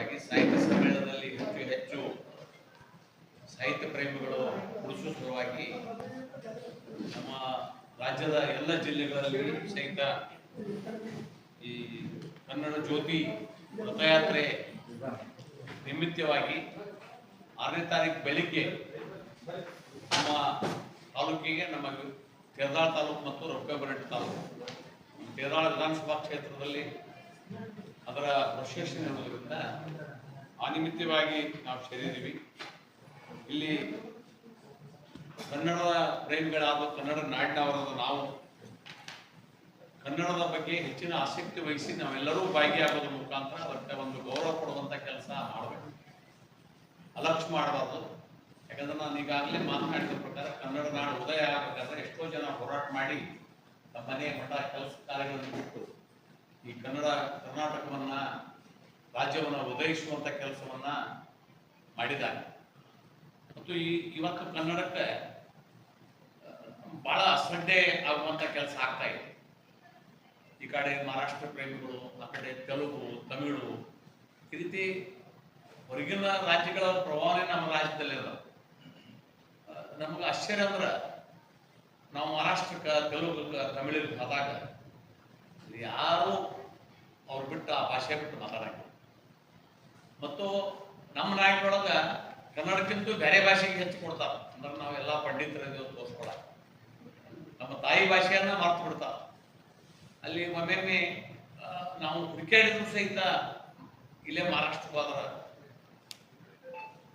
ಸಲುವಾಗಿ ಸಾಹಿತ್ಯ ಸಮ್ಮೇಳನದಲ್ಲಿ ಹೆಚ್ಚು ಹೆಚ್ಚು ಸಾಹಿತ್ಯ ಪ್ರೇಮಿಗಳು ಉಳಿಸುವ ಸಲುವಾಗಿ ನಮ್ಮ ರಾಜ್ಯದ ಎಲ್ಲ ಜಿಲ್ಲೆಗಳಲ್ಲಿ ಸಹಿತ ಈ ಕನ್ನಡ ಜ್ಯೋತಿ ರಥಯಾತ್ರೆ ನಿಮಿತ್ತವಾಗಿ ಆರನೇ ತಾರೀಕು ಬೆಳಿಗ್ಗೆ ನಮ್ಮ ತಾಲೂಕಿಗೆ ನಮ್ಮ ತೇರದಾಳ ತಾಲೂಕು ಮತ್ತು ರೊಕ್ಕಬರಟ್ಟಿ ತಾಲೂಕು. ತೇರದಾಳ ವಿಧಾನಸಭಾ ಕ್ಷೇತ್ರದಲ್ಲಿ ಅದರ ಪ್ರೊಸೆಷನ್ ಇರೋದ್ರಿಂದ ಆ ನಿಮಿತ್ತವಾಗಿ ನಾವು ಸೇರಿದ್ದೀವಿ. ಇಲ್ಲಿ ಕನ್ನಡದ ಪ್ರೇಮಿಗಳಾದ ಕನ್ನಡ ನಾಡಿನವರಾದ ನಾವು ಕನ್ನಡದ ಬಗ್ಗೆ ಹೆಚ್ಚಿನ ಆಸಕ್ತಿ ವಹಿಸಿ ನಾವೆಲ್ಲರೂ ಭಾಗಿಯಾಗೋದ್ರ ಮುಖಾಂತರ ಅದಕ್ಕೆ ಒಂದು ಗೌರವ ಕೊಡುವಂತ ಕೆಲಸ ಮಾಡಬೇಕು. ಅಲಕ್ಷ ಮಾಡಬಾರ್ದು. ಯಾಕಂದ್ರೆ ನಾನು ಈಗಾಗಲೇ ಮಾತನಾಡಿದ ಪ್ರಕಾರ ಕನ್ನಡ ನಾಡು ಉದಯ ಆಗಬೇಕಾದ್ರೆ ಎಷ್ಟೋ ಜನ ಹೋರಾಟ ಮಾಡಿ ತಮ್ಮ ಮನೆ ಮಠ ಕೆಲಸ ಕಾರ್ಯಗಳನ್ನು ಬಿಟ್ಟು ಈ ಕನ್ನಡ, ಕರ್ನಾಟಕವನ್ನ, ರಾಜ್ಯವನ್ನ ಉದಯಿಸುವಂತ ಕೆಲಸವನ್ನ ಮಾಡಿದ್ದಾರೆ. ಮತ್ತು ಈ, ಇವತ್ತು ಕನ್ನಡಕ್ಕೆ ಬಹಳ ಅಸಡ್ಡೆ ಆಗುವಂತ ಕೆಲಸ ಆಗ್ತಾ ಇದೆ. ಈ ಕಡೆ ಮಹಾರಾಷ್ಟ್ರ ಪ್ರೇಮಿಗಳು, ಆ ಕಡೆ ತೆಲುಗು, ತಮಿಳು, ಈ ರೀತಿ ಹೊರಗಿನ ರಾಜ್ಯಗಳ ಪ್ರಭಾವನೆ ನಮ್ಮ ರಾಜ್ಯದಲ್ಲಿ ಅದ. ನಮ್ಗೆ ಆಶ್ಚರ್ಯ ಅಂದ್ರೆ, ನಾವು ಮಹಾರಾಷ್ಟ್ರಕ್ಕ ತೆಲುಗು ತಮಿಳಿಗೆ ಹೋದಾಗ ಯಾರು ಅವ್ರು ಬಿಟ್ಟು ಆ ಭಾಷೆ ಬಿಟ್ಟು ಮಾತಾಡಂಗಿಲ್ಲ. ಮತ್ತು ನಮ್ಮ ನಾಡಿನೊಳಗ ಕನ್ನಡಕ್ಕಿಂತ ಬೇರೆ ಭಾಷೆಗೆ ಹೆಚ್ಚು ಕೊಡ್ತಾರ. ಅಂದ್ರೆ ನಾವೆಲ್ಲ ಪಂಡಿತರಿದ್ದೀವಿ ತೋರಿಸ್ಕೊಳ ನಮ್ಮ ತಾಯಿ ಭಾಷೆಯನ್ನ ಮರ್ತು ಬಿಡ್ತಾರ. ಅಲ್ಲಿ ಒಮ್ಮೆ ನಾವು ಹುಡುಕಾಡಿದ್ರು ಸಹಿತ ಇಲ್ಲೇ ಮಹಾರಾಷ್ಟ್ರಕ್ಕೆ ಹೋದ್ರ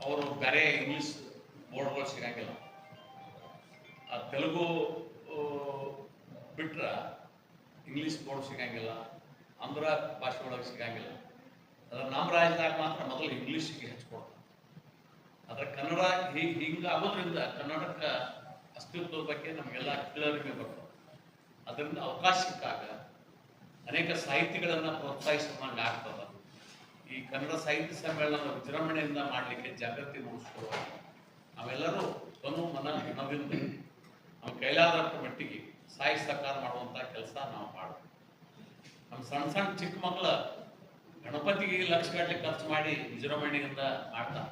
ಅವರು ಬೇರೆ ಇಂಗ್ಲಿಷ್ ಬೋರ್ಡ್ಗಳು ಸಿಗಂಗಿಲ್ಲ. ಆ ತೆಲುಗು ಬಿಟ್ರ ಇಂಗ್ಲಿಷ್ ಬೋರ್ಡ್ ಸಿಗಂಗಿಲ್ಲ, ಆಂಧ್ರ ಭಾಷೆ ಒಳಗೆ ಸಿಗಂಗಿಲ್ಲ. ಅದ್ರ ನಮ್ಮ ರಾಜ್ಯದಾಗ ಮಾತ್ರ ಮೊದಲು ಇಂಗ್ಲೀಷಿಗೆ ಹೆಚ್ಚು ಕೊಡ್ತಾರೆ ಆದ್ರೆ ಕನ್ನಡ ಹೀಗೆ ಹಿಂಗೆ ಆಗೋದ್ರಿಂದ ಕನ್ನಡಕ್ಕೆ ಅಸ್ತಿತ್ವದ ಬಗ್ಗೆ ನಮಗೆಲ್ಲ ಕ್ಲಿಯರಿಗೆ ಬರ್ತದೆ. ಅದರಿಂದ ಅವಕಾಶ ಸಿಕ್ಕಾಗ ಅನೇಕ ಸಾಹಿತಿಗಳನ್ನು ಪ್ರೋತ್ಸಾಹಿಸಿದಂಗೆ ಆಗ್ತದೆ. ಈ ಕನ್ನಡ ಸಾಹಿತ್ಯ ಸಮ್ಮೇಳನ ವಿಜೃಂಭಣೆಯಿಂದ ಮಾಡಲಿಕ್ಕೆ ಜಾಗೃತಿ ಮೂಡಿಸ್ಕೊಳ್ಳುವ ನಾವೆಲ್ಲರೂ ತನು ಮನ ಮನದಿಂದ ನಮ್ಮ ಕೈಲಾದಷ್ಟು ಮಟ್ಟಿಗೆ ಸಾಯಿ ಸಹಕಾರ ಮಾಡುವಂತ ಕೆಲಸ ನಾವು ಮಾಡಬೇಕು. ನಮ್ಮ ಸಣ್ಣ ಸಣ್ಣ ಚಿಕ್ಕ ಮಕ್ಕಳ ಗಣಪತಿಗೆ ಲಕ್ಷ ಗಟ್ಟಲೆ ಖರ್ಚು ಮಾಡಿ ವಿಜೃಂಭಣೆಯಿಂದ ಮಾಡ್ತಾರೆ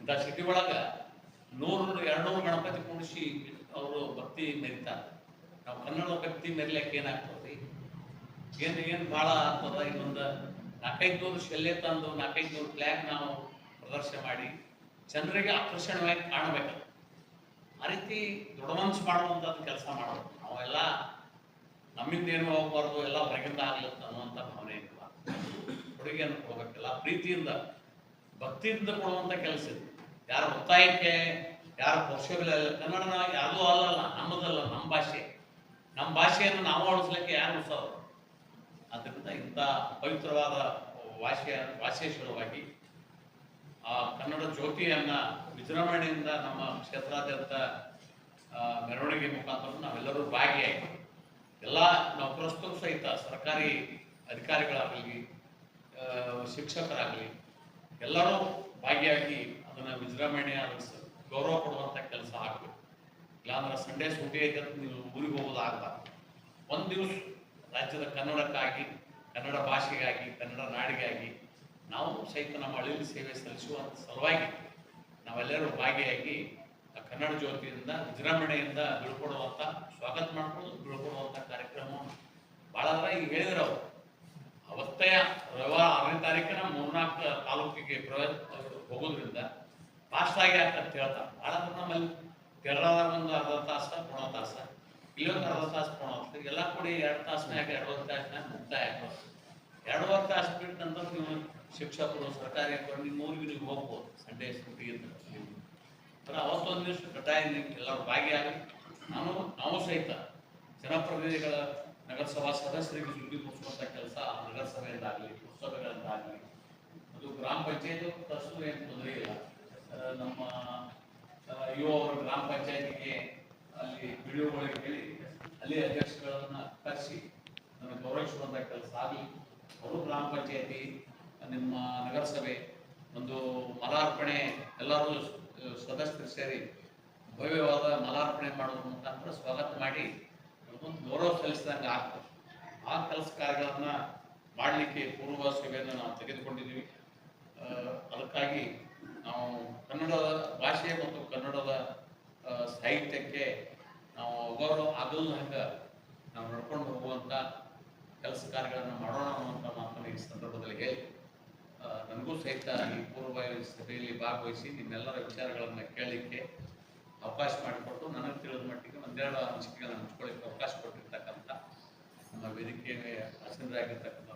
ಇಂಥ ಸಿಟಿ ಒಳಗ ನೂರು, ಎರಡ್ನೂರು ಗಣಪತಿ ಕುಣಿಸಿ ಅವರು ಭಕ್ತಿ ಮೆರಿತಾರೆ ನಾವು ಕನ್ನಡ ಭಕ್ತಿ ಮೆರಿಲಿಕ್ಕೆ ಏನಾಗ್ತದೆ? ಏನು ಏನು ಭಾಳ ಆಗ್ತದ? ಇನ್ನೊಂದು ನಾಲ್ಕೈದು ನೂರು ಶೆಲ್ಲೆ ತಂದು ನಾಲ್ಕೈದು ನೂರು ಫ್ಲಾಗ್ ನಾವು ಪ್ರದರ್ಶನ ಮಾಡಿ, ಜನರಿಗೆ ಆಕರ್ಷಣವಾಗಿ ಕಾಣಬೇಕು. ಆ ರೀತಿ ದೊಡ್ಡ ಮನಸ್ಸು ಮಾಡುವಂಥದ್ದು ಕೆಲಸ ಮಾಡೋದು. ನಾವೆಲ್ಲ ನಮ್ಮಿಂದ ಏನು ಹೋಗಬಾರ್ದು, ಎಲ್ಲ ಹೊರಗಿಂದ ಆಗ್ಲತ್ತ ಅನ್ನುವಂಥ ಭಾವನೆ ಇಲ್ಲ ಕೊಡುಗೆಯನ್ನು ಕೊಡ್ಬೇಕಲ್ಲ. ಪ್ರೀತಿಯಿಂದ, ಭಕ್ತಿಯಿಂದ ಕೊಡುವಂತ ಕೆಲಸ ಇದು. ಯಾರ ಒತ್ತಾಯಕ್ಕೆ, ಯಾರ ಪೋಷಕಲ್ಲ ಕನ್ನಡ ಅಲ್ಲ ಅಲ್ಲಲ್ಲ, ನಮ್ಮದಲ್ಲ, ನಮ್ಮ ಭಾಷೆ. ನಮ್ಮ ಭಾಷೆಯನ್ನು ನಾವು ಉಳಿಸ್ಲಿಕ್ಕೆ ಯಾರು ಉಳಿಸೋರು ಅದರಿಂದ ಇಂಥ ಪವಿತ್ರವಾದ ಭಾಷೆಯ ಸಲುವಾಗಿ ಆ ಕನ್ನಡ ಜ್ಯೋತಿಯನ್ನ ವಿಜೃಂಭಣೆಯಿಂದ ನಮ್ಮ ಕ್ಷೇತ್ರಾದ್ಯಂತ ಮೆರವಣಿಗೆ ಮುಖಾಂತರ ನಾವೆಲ್ಲರೂ ಭಾಗಿಯಾಗಿ, ಎಲ್ಲ ನೌಕರಸ್ಥರು ಸಹಿತ ಸರ್ಕಾರಿ ಅಧಿಕಾರಿಗಳಾಗಲಿ ಶಿಕ್ಷಕರಾಗಲಿ, ಎಲ್ಲರೂ ಭಾಗಿಯಾಗಿ ಅದನ್ನ ವಿಜೃಂಭಣೆ ಗೌರವ ಕೊಡುವಂಥ ಕೆಲಸ ಆಗಬೇಕು. ಇಲ್ಲಾಂದ್ರೆ ಸಂಡೇ ಸೂಟಿ ಐತೆ ಅಂತ ನೀವು ಊರಿಗೆ ಹೋಗೋದಾಗಲ್ಲ ಒಂದು ದಿವಸ ರಾಜ್ಯದ ಕನ್ನಡಕ್ಕಾಗಿ, ಕನ್ನಡ ಭಾಷೆಗಾಗಿ, ಕನ್ನಡ ನಾಡಿಗಾಗಿ ನಾವು ಸಹಿತ ನಮ್ಮ ಅಳಿಲು ಸೇವೆ ಸಲ್ಲಿಸುವ ಸಲುವಾಗಿ ನಾವೆಲ್ಲರೂ ಭಾಗಿಯಾಗಿ ಕನ್ನಡ ಜ್ಯೋತಿಯಿಂದ, ವಿಜೃಂಭಣೆಯಿಂದ ಬೀಳ್ಕೊಡುವಂಥ ಸ್ವಾಗತ ಮಾಡ್ಕೊಂಡು ಬೀಳ್ಕೊಡುವಂಥ ಕಾರ್ಯಕ್ರಮ ಭಾಳ ಈಗ ಹೇಳಿದ್ರು ಅವರು. ಅವತ್ತೆಯ ರವಿವಾರ ಆರನೇ ತಾರೀಕಿನ ಮೂರ್ನಾಲ್ಕು ತಾಲೂಕಿಗೆ ಪ್ರವೇಶ ಹೋಗೋದ್ರಿಂದ ಫಾಸ್ಟ್ ಆಗಿ ಅಂತ ಹೇಳ್ತಾರೆ. ಭಾಳ ಅಂದ್ರೆ ನಮ್ಮಲ್ಲಿ ಕೇರಳದ ಒಂದು ಅರ್ಧ ತಾಸು, ಪೂರ್ಣ ತಾಸು. ಇಲ್ಲೊಂದು ಅರ್ಧ ತಾಸು, ಪೂರ್ಣ ತಾಸು. ಎಲ್ಲ ಕೂಡಿ ಎರಡು ತಾಸ್ನಾಗ ಎರಡು ತಾಸ್ನಾಗ ಮುಕ್ತಾಯ ಆಗ್ತದೆ. ಎರಡೂವರೆ ತಾಸು ಬಿಟ್ಟ ನಂತರ ನೀವು ಶಿಕ್ಷಕರು ಸರ್ಕಾರಿ ಹಾಕೊಂಡು ನಿಮ್ಮ ಊರಿಗೆ ನೀವು ಹೋಗ್ಬೋದು ಸಂಡೆ ಸ್ಕೂಟಿ ಅಂತ. ಅವತ್ತೊಂದು ದಿವಸ ಕಡ್ಡಾಯ ಎಲ್ಲರೂ ಭಾಗಿಯಾಗಲಿ ನಾನು, ನಾವು ಸಹಿತ ಜನಪ್ರತಿನಿಧಿಗಳ ನಗರಸಭಾ ಸದಸ್ಯರಿಗೆ ಸುದ್ದಿ ಮುಗಿಸುವಂತ ಕೆಲಸ ನಗರಸಭೆಯಿಂದಾಗಲಿ ಪುಸ್ತಕಗಳಿಂದಾಗಲಿ ಅದು ಗ್ರಾಮ ಪಂಚಾಯತ್ ಪ್ರಸ್ತುತ ಏನು ತೊಂದರೆ ಇಲ್ಲ. ನಮ್ಮ ಯುವ ಗ್ರಾಮ ಪಂಚಾಯತಿಗೆ ಅಲ್ಲಿ ವಿಡಿಯೋಗಳಿಗೆ ಹೇಳಿ ಅಲ್ಲಿ ಅಧ್ಯಕ್ಷಗಳನ್ನ ಕರೆಸಿ, ನನಗೆ ಗೌರವಿಸುವಂಥ ಕೆಲಸ ಆಗಲಿ. ಅವರು ಗ್ರಾಮ ಪಂಚಾಯತಿ ನಿಮ್ಮ ನಗರಸಭೆ ಒಂದು ಮಲಾರ್ಪಣೆ, ಎಲ್ಲರೂ ಸದಸ್ಯರು ಸೇರಿ ಭವ್ಯವಾದ ಮಲಾರ್ಪಣೆ ಮಾಡೋದ್ರ ಮುಖಾಂತರ ಸ್ವಾಗತ ಮಾಡಿ ಒಂದು ಗೌರವ ಸಲ್ಲಿಸಿದಂಗೆ ಆಗ್ತದೆ. ಆ ಕೆಲಸ ಕಾರ್ಯಗಳನ್ನ ಮಾಡಲಿಕ್ಕೆ ಪೂರ್ವ ಸಭೆಯನ್ನು ನಾವು ತೆಗೆದುಕೊಂಡಿದ್ದೀವಿ. ಅದಕ್ಕಾಗಿ ನಾವು ಕನ್ನಡದ ಭಾಷೆ ಮತ್ತು ಕನ್ನಡದ ಸಾಹಿತ್ಯಕ್ಕೆ ನಾವು ಅಗೌರವ ಆಗಲ್ಲ ಹಂಗೆ ನಾವು ನಡ್ಕೊಂಡು ಹೋಗುವಂಥ ಕೆಲಸ ಕಾರ್ಯಗಳನ್ನು ಮಾಡೋಣ ಅನ್ನುವಂಥ ಮಾತನ್ನು ಈ ಸಂದರ್ಭದಲ್ಲಿ ಹೇಳಿ ನನಗೂ ಸಹಿತ ಈ ಪೂರ್ವಭಾವಿ ಸಭೆಯಲ್ಲಿ ಭಾಗವಹಿಸಿ ನಿಮ್ಮೆಲ್ಲರ ವಿಚಾರಗಳನ್ನು ಕೇಳಲಿಕ್ಕೆ ಅವಕಾಶ ಮಾಡಿಕೊಟ್ಟು ನನಗೆ ತಿಳಿದ ಮಟ್ಟಿಗೆ ಒಂದೆರಡು ಅನಿಸಿಕೆಗಳನ್ನು ಹಂಚ್ಕೊಳ್ಳಿಕ್ಕೆ ಅವಕಾಶ ಕೊಟ್ಟಿರ್ತಕ್ಕಂಥ ನಮ್ಮ ವೇದಿಕೆಯ ಆಸೀನರಾಗಿರ್ತಕ್ಕಂಥ